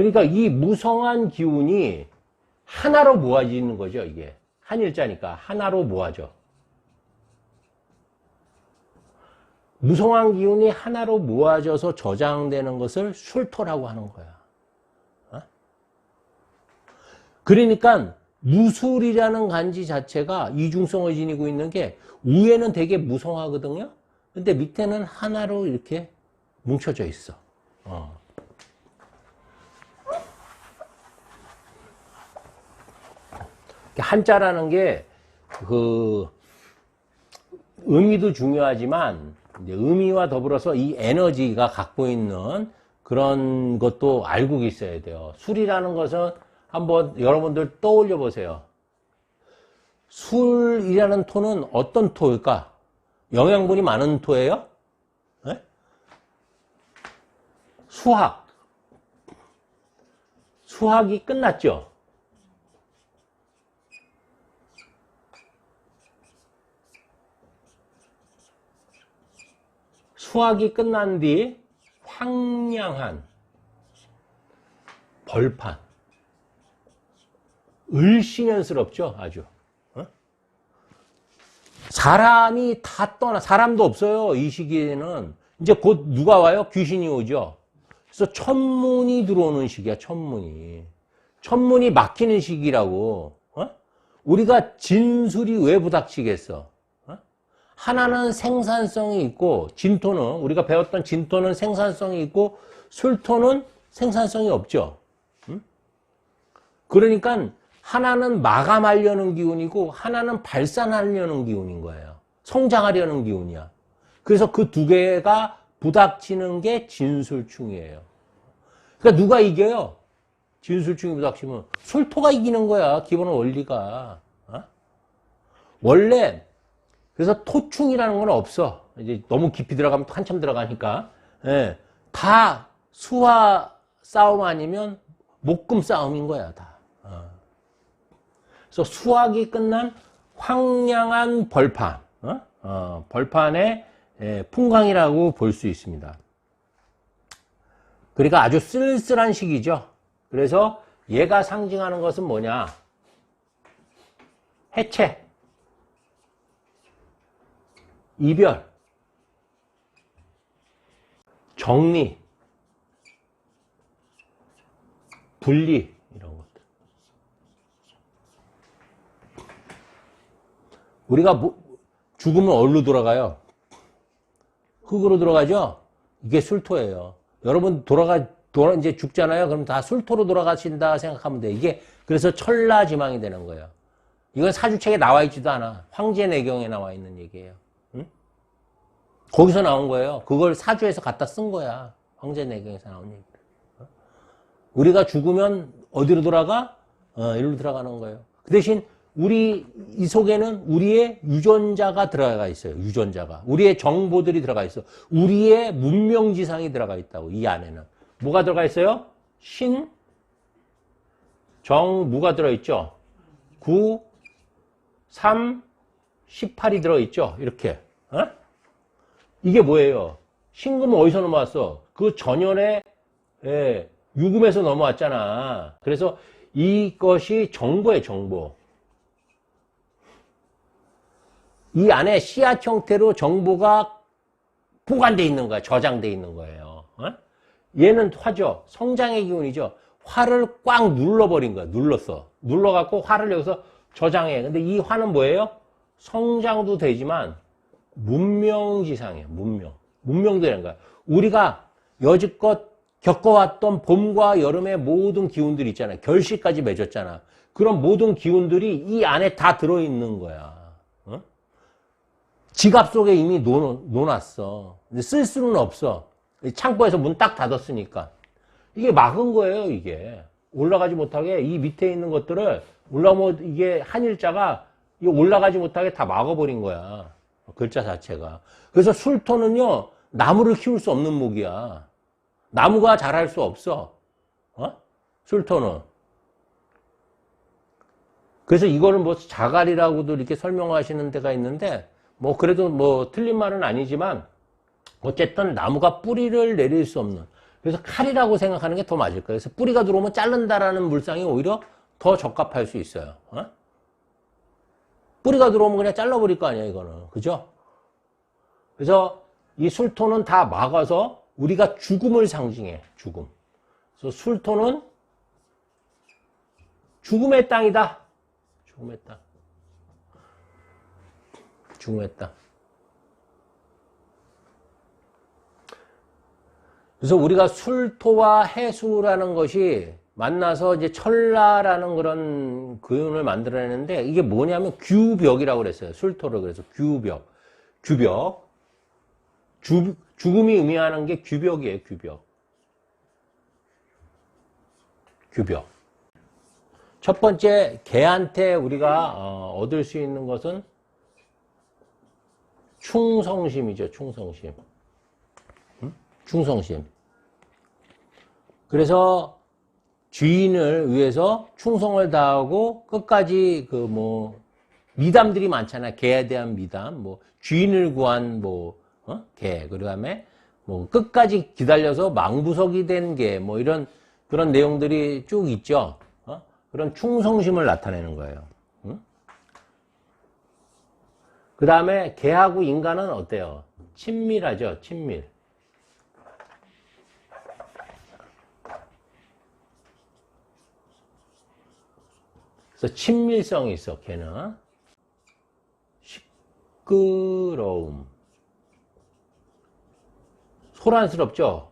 그러니까 이 무성한 기운이 하나로 모아지는 거죠, 이게. 한일자니까 하나로 모아져. 무성한 기운이 하나로 모아져서 저장되는 것을 술토라고 하는 거야. 어? 그러니까 무술이라는 간지 자체가 이중성을 지니고 있는 게 위에는 되게 무성하거든요. 근데 밑에는 하나로 이렇게 뭉쳐져 있어. 어. 한자라는 게 그 의미도 중요하지만 의미와 더불어서 이 에너지가 갖고 있는 그런 것도 알고 있어야 돼요. 술이라는 것은 한번 여러분들 떠올려 보세요. 술이라는 토는 어떤 토일까? 영양분이 많은 토예요? 네? 수학. 수학이 끝났죠? 수학이 끝난 뒤 황량한 벌판. 을씨년스럽죠, 아주. 어? 사람이 다 떠나, 사람도 없어요, 이 시기에는. 이제 곧 누가 와요? 귀신이 오죠. 그래서 천문이 들어오는 시기야, 천문이. 천문이 막히는 시기라고. 어? 우리가 진술이 왜 부닥치겠어? 어? 하나는 생산성이 있고, 진토는, 우리가 배웠던 진토는 생산성이 있고, 술토는 생산성이 없죠. 응? 그러니까 하나는 마감하려는 기운이고 하나는 발산하려는 기운인 거예요. 성장하려는 기운이야. 그래서 그 두 개가 부닥치는 게 진술충이에요. 그러니까 누가 이겨요? 진술충이 부닥치면 술토가 이기는 거야. 기본 원리가. 어? 원래 그래서 토충이라는 건 없어. 이제 너무 깊이 들어가면 또 한참 들어가니까. 예, 다 수화 싸움 아니면 목금 싸움인 거야, 다. 어. 그래서 수학이 끝난 황량한 벌판, 어? 어, 벌판의 예, 풍광이라고 볼 수 있습니다. 그러니까 아주 쓸쓸한 시기죠. 그래서 얘가 상징하는 것은 뭐냐? 해체, 이별, 정리, 분리 이런 것들. 우리가 뭐- 죽으면 어디로 돌아가요? 흙으로 돌아가죠? 이게 술토예요. 여러분 돌아가 돌아 이제 죽잖아요. 그럼 다 술토로 돌아가신다 생각하면 돼. 이게 그래서 천라지망이 되는 거예요. 이건 사주책에 나와 있지도 않아. 황제내경에 나와 있는 얘기예요. 응? 거기서 나온 거예요. 그걸 사주에서 갖다 쓴 거야. 황제내경에서 나온 얘기. 우리가 죽으면 어디로 돌아가? 어, 이리로 들어가는 거예요. 그 대신 우리 이 속에는 우리의 유전자가 들어가 있어요. 유전자가. 우리의 정보들이 들어가 있어. 우리의 문명지상이 들어가 있다고. 이 안에는. 뭐가 들어가 있어요? 신, 정, 무가 들어있죠? 9, 3, 18이 들어있죠? 이렇게. 어? 이게 뭐예요? 신금은 어디서 넘어왔어? 그 전연에 예, 유금에서 넘어왔잖아. 그래서 이것이 정보예요, 정보. 이 안에 씨앗 형태로 정보가 보관돼 있는 거야. 저장돼 있는 거예요. 어? 얘는 화죠. 성장의 기운이죠. 화를 꽉 눌러버린 거야. 눌렀어. 눌러갖고 화를 여기서 저장해. 근데 이 화는 뭐예요? 성장도 되지만 문명지상이에요. 문명. 문명도 되는 거야. 우리가 여지껏 겪어왔던 봄과 여름의 모든 기운들 있잖아요. 결실까지 맺었잖아. 그런 모든 기운들이 이 안에 다 들어있는 거야. 어? 지갑 속에 이미 놓, 놓았어. 쓸 수는 없어. 창고에서 문 딱 닫았으니까. 이게 막은 거예요, 이게. 올라가지 못하게 이 밑에 있는 것들을 올라오면 이게 한일자가 올라가지 못하게 다 막아버린 거야. 글자 자체가. 그래서 술토는요, 나무를 키울 수 없는 목이야. 나무가 자랄 수 없어. 어? 술토는. 그래서 이거는 뭐 자갈이라고도 이렇게 설명하시는 데가 있는데, 뭐 그래도 뭐 틀린 말은 아니지만, 어쨌든 나무가 뿌리를 내릴 수 없는. 그래서 칼이라고 생각하는 게 더 맞을 거예요. 그래서 뿌리가 들어오면 자른다라는 물상이 오히려 더 적합할 수 있어요. 어? 뿌리가 들어오면 그냥 잘라버릴 거 아니야, 이거는. 그죠? 그래서 이 술토는 다 막아서 우리가 죽음을 상징해, 죽음. 그래서 술토는 죽음의 땅이다. 죽음의 땅. 죽음의 땅. 그래서 우리가 술토와 해수라는 것이 만나서 이제 철라라는 그런 그윤을 만들어내는데 이게 뭐냐면 규벽이라고 그랬어요. 술토를 그래서 규벽. 규벽. 주, 죽음이 의미하는 게 규벽이에요. 규벽. 규벽. 첫 번째 개한테 우리가 어, 얻을 수 있는 것은 충성심이죠. 충성심. 음? 충성심. 그래서 주인을 위해서 충성을 다하고 끝까지 그 뭐 미담들이 많잖아. 개에 대한 미담, 뭐 주인을 구한 뭐 어? 개, 그다음에 뭐 끝까지 기다려서 망부석이 된 개, 뭐 이런 그런 내용들이 쭉 있죠. 어? 그런 충성심을 나타내는 거예요. 응? 그 다음에 개하고 인간은 어때요? 친밀하죠, 친밀. 그래서 친밀성이 있어, 걔는. 시끄러움. 소란스럽죠?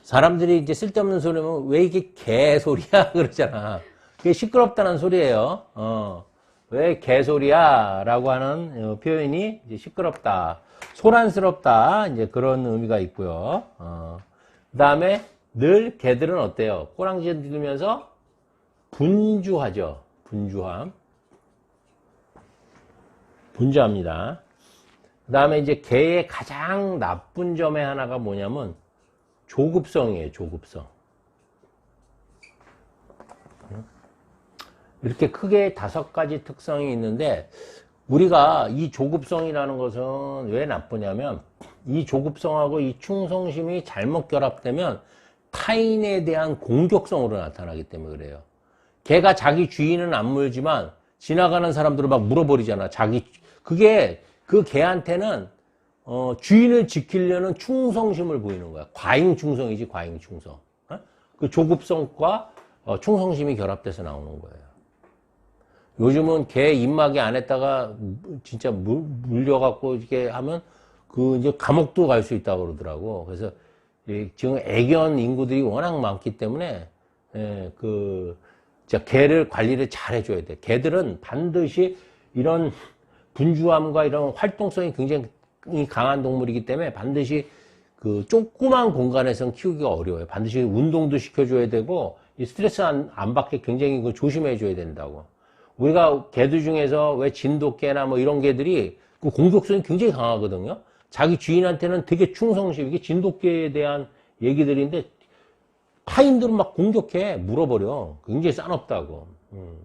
사람들이 이제 쓸데없는 소리면 왜 이게 개소리야? 그러잖아. 그게 시끄럽다는 소리예요. 어. 왜 개소리야? 라고 하는 어, 표현이 시끄럽다. 소란스럽다. 이제 그런 의미가 있고요. 어. 그 다음에 늘 개들은 어때요? 꼬랑지 들면서 분주하죠. 분주함. 분주합니다. 그 다음에 이제 개의 가장 나쁜 점의 하나가 뭐냐면 조급성이에요, 조급성. 이렇게 크게 다섯 가지 특성이 있는데 우리가 이 조급성이라는 것은 왜 나쁘냐면 이 조급성하고 이 충성심이 잘못 결합되면 타인에 대한 공격성으로 나타나기 때문에 그래요. 개가 자기 주인은 안 물지만 지나가는 사람들을 막 물어버리잖아. 자기 그게 그 개한테는 어, 주인을 지키려는 충성심을 보이는 거야. 과잉 충성이지 과잉 충성. 어? 그 조급성과 어, 충성심이 결합돼서 나오는 거예요. 요즘은 개 입마개 안에다가 진짜 물, 물려갖고 이렇게 하면 그 이제 감옥도 갈 수 있다고 그러더라고. 그래서 이 지금 애견 인구들이 워낙 많기 때문에 예, 그 진짜 개를 관리를 잘 해줘야 돼. 개들은 반드시 이런 분주함과 이런 활동성이 굉장히 강한 동물이기 때문에 반드시 그 조그만 공간에서는 키우기가 어려워요. 반드시 운동도 시켜줘야 되고 이 스트레스 안, 안 받게 굉장히 그 조심해줘야 된다고. 우리가 개들 중에서 왜 진돗개나 뭐 이런 개들이 그 공격성이 굉장히 강하거든요. 자기 주인한테는 되게 충성심, 이게 진돗개에 대한 얘기들인데 타인들은 막 공격해 물어버려. 굉장히 싸납다고. 음.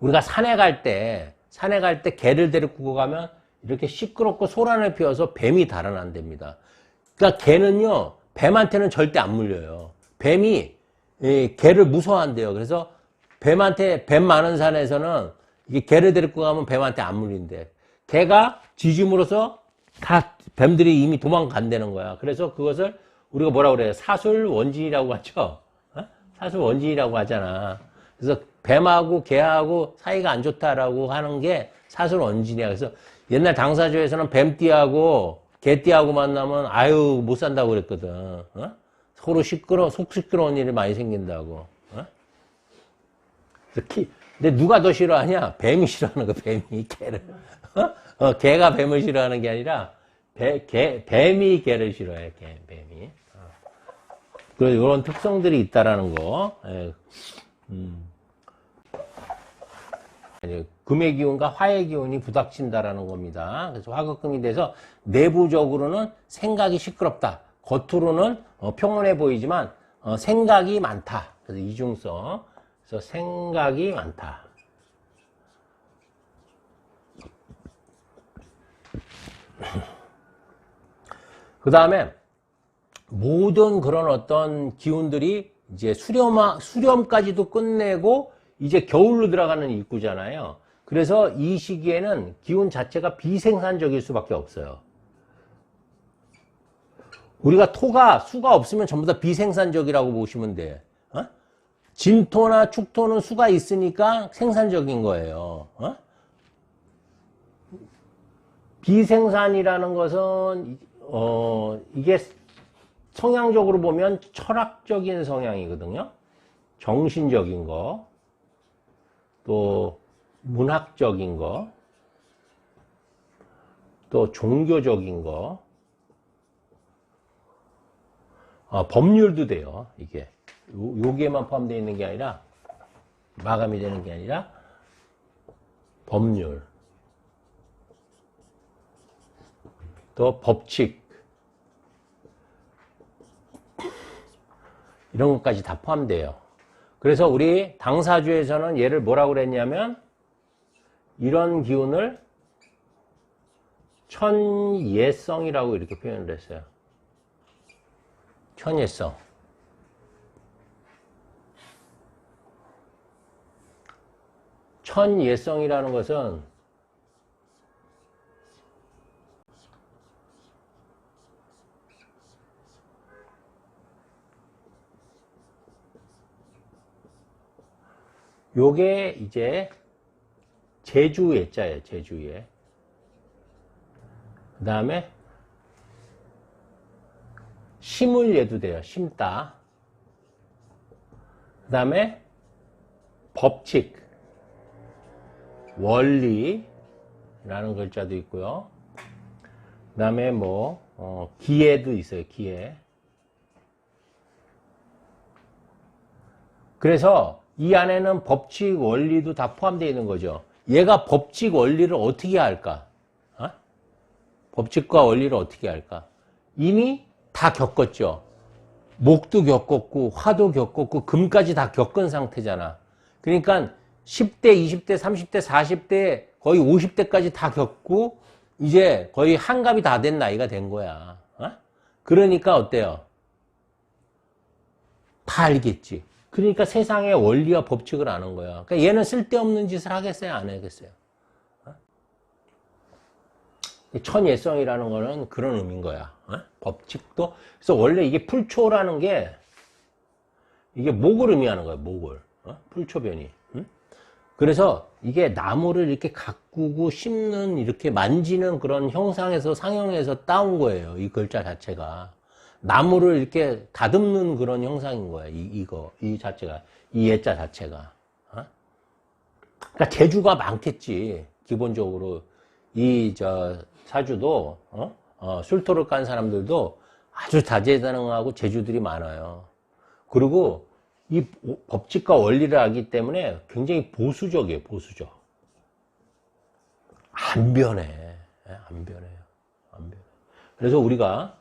우리가 산에 갈 때, 산에 갈 때 개를 데리고 가면 이렇게 시끄럽고 소란을 피워서 뱀이 달아난답니다. 그러니까 개는요, 뱀한테는 절대 안 물려요. 뱀이 이 개를 무서워한대요. 그래서 뱀한테 뱀 많은 산에서는 이게 개를 데리고 가면 뱀한테 안 물린대. 개가 짖음으로써 다 뱀들이 이미 도망간다는 거야. 그래서 그것을 우리가 뭐라 그래요? 사술 원진이라고 하죠. 어? 사술 원진이라고 하잖아. 그래서 뱀하고 개하고 사이가 안 좋다라고 하는 게 사술 원진이야. 그래서 옛날 당사조에서는 뱀띠하고 개띠하고 만나면 아유 못 산다고 그랬거든. 어? 서로 시끄러 속 시끄러운 일이 많이 생긴다고. 어? 키, 근데 누가 더 싫어하냐? 뱀이 싫어하는 거, 뱀이 개를. 어? 어, 개가 뱀을 싫어하는 게 아니라 배, 개, 뱀이 개를 싫어해. 개, 뱀이. 어. 그 이런 특성들이 있다라는 거. 예. 음. 금의 기운과 화의 기운이 부닥친다라는 겁니다. 그래서 화극금이 돼서 내부적으로는 생각이 시끄럽다. 겉으로는 어, 평온해 보이지만 어, 생각이 많다. 그래서 이중성. 그래서 생각이 많다. 그 다음에 모든 그런 어떤 기운들이 이제 수렴, 수렴까지도 끝내고 이제 겨울로 들어가는 입구잖아요. 그래서 이 시기에는 기운 자체가 비생산적일 수밖에 없어요. 우리가 토가 수가 없으면 전부 다 비생산적이라고 보시면 돼. 어? 진토나 축토는 수가 있으니까 생산적인 거예요. 어? 비생산이라는 것은 어, 이게 성향적으로 보면 철학적인 성향이거든요. 정신적인 거, 또 문학적인 거, 또 종교적인 거, 어, 법률도 돼요. 이게 요, 요게만 포함되어 있는 게 아니라 마감이 되는 게 아니라 법률, 또 법칙 이런 것까지 다 포함돼요. 그래서 우리 당사주에서는 얘를 뭐라고 그랬냐면 이런 기운을 천예성이라고 이렇게 표현을 했어요. 천예성. 천예성이라는 것은 요게 이제 제주 예자예요, 제주 예. 그 다음에 심을 예도 돼요, 심다. 그 다음에 법칙, 원리라는 글자도 있고요. 그 다음에 뭐, 어, 기회도 있어요, 기회. 그래서 이 안에는 법칙 원리도 다 포함되어 있는 거죠. 얘가 법칙 원리를 어떻게 할까? 어? 법칙과 원리를 어떻게 할까? 이미 다 겪었죠. 목도 겪었고, 화도 겪었고, 금까지 다 겪은 상태잖아. 그러니까 10대, 20대, 30대, 40대, 거의 50대까지 다 겪고, 이제 거의 한갑이 다 된 나이가 된 거야. 어? 그러니까 어때요? 다 알겠지. 그러니까 세상의 원리와 법칙을 아는 거야. 그러니까 얘는 쓸데없는 짓을 하겠어요? 안 하겠어요? 어? 천예성이라는 거는 그런 의미인 거야. 어? 법칙도. 그래서 원래 이게 풀초라는 게 이게 목을 의미하는 거야, 목을. 어? 풀초변이. 응? 그래서 이게 나무를 이렇게 가꾸고 심는, 이렇게 만지는 그런 형상에서, 상형에서 따온 거예요. 이 글자 자체가. 나무를 이렇게 다듬는 그런 형상인 거야. 이, 이거, 이 자체가. 이 예자 자체가. 어? 그러니까 재주가 많겠지. 기본적으로. 이, 저, 사주도, 어? 어, 술토를 깐 사람들도 아주 다재다능하고 재주들이 많아요. 그리고 이 법칙과 원리를 알기 때문에 굉장히 보수적이에요, 보수적. 안 변해. 예, 안 변해요. 안 변해. 그래서 우리가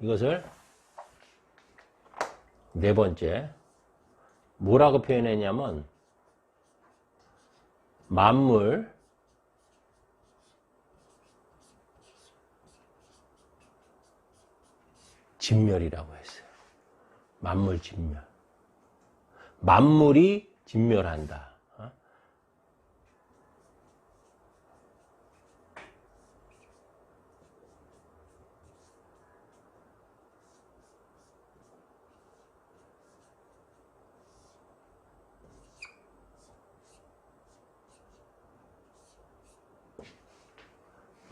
이것을 네 번째, 뭐라고 표현했냐면, 만물, 진멸이라고 했어요. 만물 진멸. 만물이 진멸한다. 어?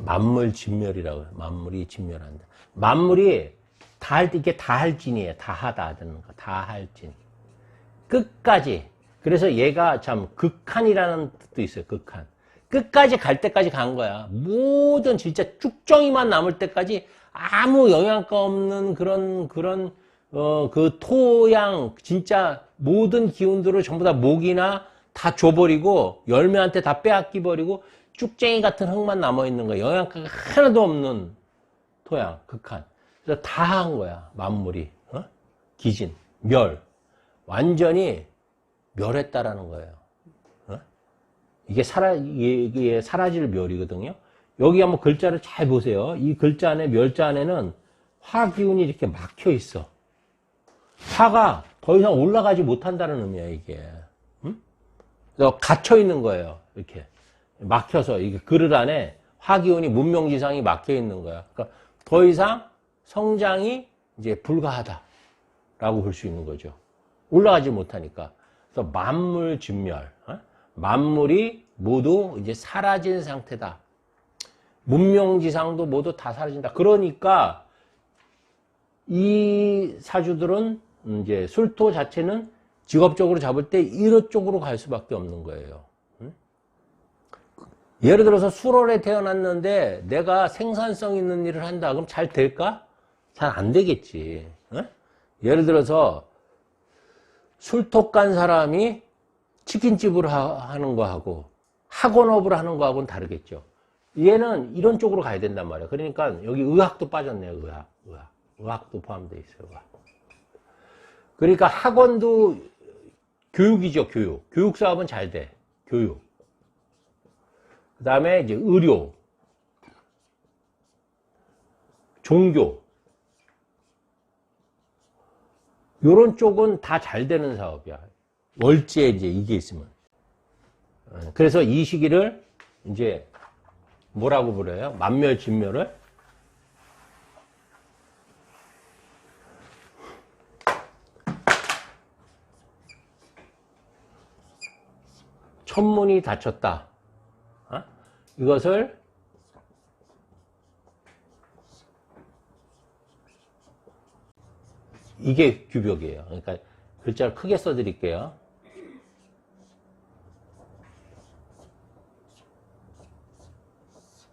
만물 진멸이라고 해요. 만물이 진멸한다. 만물이 다 할, 이게 다할진이에요. 다하다 하는 거. 다할진. 끝까지. 그래서 얘가 참 극한이라는 뜻도 있어요. 극한. 끝까지 갈 때까지 간 거야. 모든 진짜 쭉정이만 남을 때까지 아무 영양가 없는 그런 그런 어 그 토양 진짜 모든 기운들을 전부 다 목이나 다 줘버리고 열매한테 다 빼앗기 버리고 쭉쟁이 같은 흙만 남아 있는 거야. 영양가가 하나도 없는 토양 극한. 그래서 다 한 거야. 만물이 어? 기진 멸 완전히 멸했다라는 거예요. 어? 이게 사라 이게 사라질 멸이거든요. 여기 한번 글자를 잘 보세요. 이 글자 안에 멸자 안에는 화 기운이 이렇게 막혀 있어. 화가 더 이상 올라가지 못한다는 의미야, 이게. 응? 그래서 갇혀 있는 거예요. 이렇게. 막혀서, 이게 그릇 안에 화 기운이 문명지상이 막혀 있는 거야. 그러니까 더 이상 성장이 이제 불가하다. 라고 볼 수 있는 거죠. 올라가지 못하니까. 그래서 만물 진멸. 어? 만물이 모두 이제 사라진 상태다. 문명지상도 모두 다 사라진다. 그러니까 이 사주들은 이제 술토 자체는 직업적으로 잡을 때 이런 쪽으로 갈 수밖에 없는 거예요. 응? 예를 들어서 수월에 태어났는데 내가 생산성 있는 일을 한다. 그럼 잘 될까? 잘 안 되겠지. 응? 예를 들어서 술토 간 사람이 치킨집을 하, 는 거하고 학원업을 하는 거하고는 다르겠죠. 얘는 이런 쪽으로 가야 된단 말이에요. 그러니까 여기 의학도 빠졌네요. 의학, 의학, 의학도 포함되어 있어요. 의학. 그러니까 학원도 교육이죠. 교육. 교육 사업은 잘 돼. 교육. 그 다음에 이제 의료, 종교. 요런 쪽은 다 잘 되는 사업이야. 월지에 이제 이게 있으면. 어, 그래서 이 시기를 이제 뭐라고 부려요? 만멸, 진멸을? 천문이 닫혔다. 어? 이것을 이게 규벽이에요. 그러니까 글자를 크게 써드릴게요.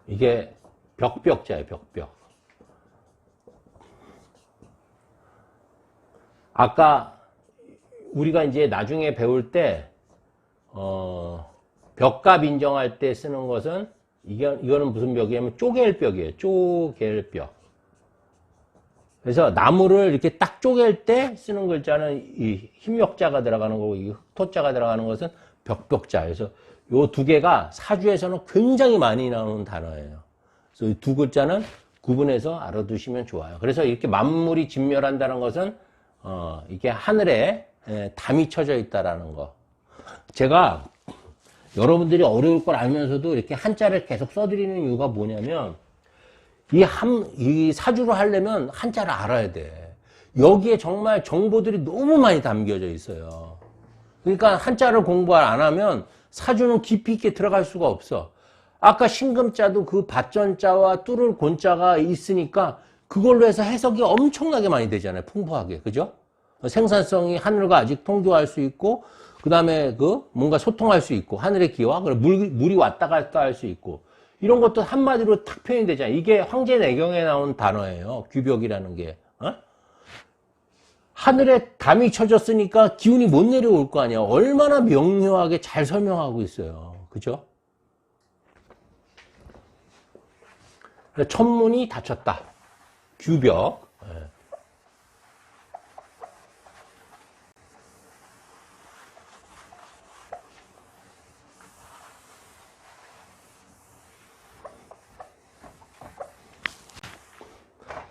이게 벽벽자예요, 벽벽. 아까 우리가 이제 나중에 배울 때, 어, 벽값 인정할 때 쓰는 것은, 이게, 이거는 무슨 벽이냐면 쪼갤 벽이에요. 쪼갤 벽. 그래서 나무를 이렇게 딱 쪼갤 때 쓰는 글자는 이 힘역자가 들어가는 거고, 이 흑토자가 들어가는 것은 벽벽자. 그래서 요 두 개가 사주에서는 굉장히 많이 나오는 단어예요. 그래서 이 두 글자는 구분해서 알아두시면 좋아요. 그래서 이렇게 만물이 진멸한다는 것은 어, 이게 하늘에 에, 담이 쳐져 있다라는 거. 제가 여러분들이 어려울 걸 알면서도 이렇게 한자를 계속 써드리는 이유가 뭐냐면 이 한, 이 사주를 하려면 한자를 알아야 돼. 여기에 정말 정보들이 너무 많이 담겨져 있어요. 그러니까 한자를 공부 안 하면 사주는 깊이 있게 들어갈 수가 없어. 아까 신금자도 그 밭전자와 뚫을 곤자가 있으니까 그걸로 해서 해석이 엄청나게 많이 되잖아요. 풍부하게. 그죠? 생산성이 하늘과 아직 통교할 수 있고, 그 다음에 그 뭔가 소통할 수 있고, 하늘의 기와, 물, 물이 왔다 갔다 할 수 있고, 이런 것도 한마디로 탁 표현이 되잖아요. 이게 황제 내경에 나온 단어예요. 규벽이라는 게. 어? 하늘에 담이 쳐졌으니까 기운이 못 내려올 거 아니야. 얼마나 명료하게 잘 설명하고 있어요. 그죠? 천문이 닫혔다. 규벽. 예.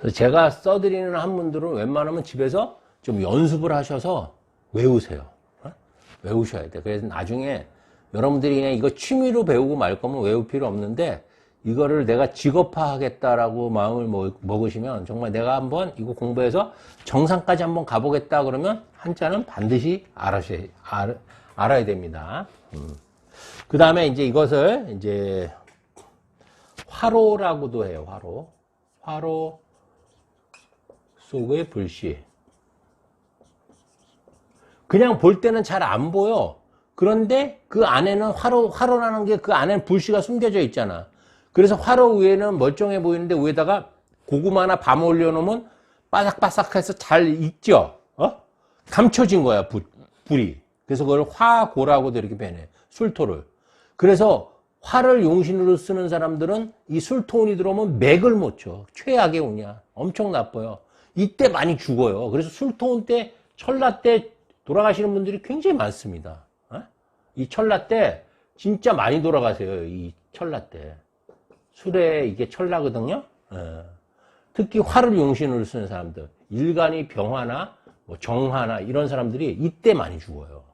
제가 써드리는 한분들은 웬만하면 집에서 좀 연습을 하셔서 외우세요. 어? 외우셔야 돼. 그래서 나중에 여러분들이 그냥 이거 취미로 배우고 말 거면 외울 필요 없는데 이거를 내가 직업화하겠다라고 마음을 먹으시면 정말 내가 한번 이거 공부해서 정상까지 한번 가보겠다 그러면 한자는 반드시 알아셔야, 알, 알아야 됩니다. 음. 그 다음에 이제 이것을 이제 화로라고도 해요. 화로. 화로 속의 불씨. 그냥 볼 때는 잘 안 보여. 그런데 그 안에는 화로, 화로라는 게 그 안에는 불씨가 숨겨져 있잖아. 그래서 화로 위에는 멀쩡해 보이는데 위에다가 고구마나 밤 올려놓으면 바삭바삭해서 잘 익죠? 어? 감춰진 거야, 불, 불이. 그래서 그걸 화고라고도 이렇게 변해. 술토를. 그래서 화를 용신으로 쓰는 사람들은 이 술토운이 들어오면 맥을 못 쳐. 최악의 운이야. 엄청 나빠요. 이때 많이 죽어요. 그래서 술토운 때, 철라 때 돌아가시는 분들이 굉장히 많습니다. 어? 이 철라 때 진짜 많이 돌아가세요. 이 철라 때. 술에 이게 철나거든요. 예. 특히 화를 용신으로 쓰는 사람들, 일간이 병화나 뭐 정화나 이런 사람들이 이때 많이 죽어요.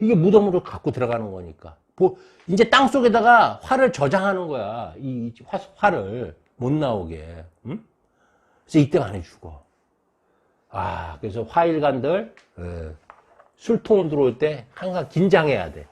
이게 무덤으로 갖고 들어가는 거니까. 보- 이제 땅 속에다가 화를 저장하는 거야. 이 화, 화를 못 나오게. 응? 그래서 이때 많이 죽어. 아, 그래서 화일간들 예, 술통 들어올 때 항상 긴장해야 돼.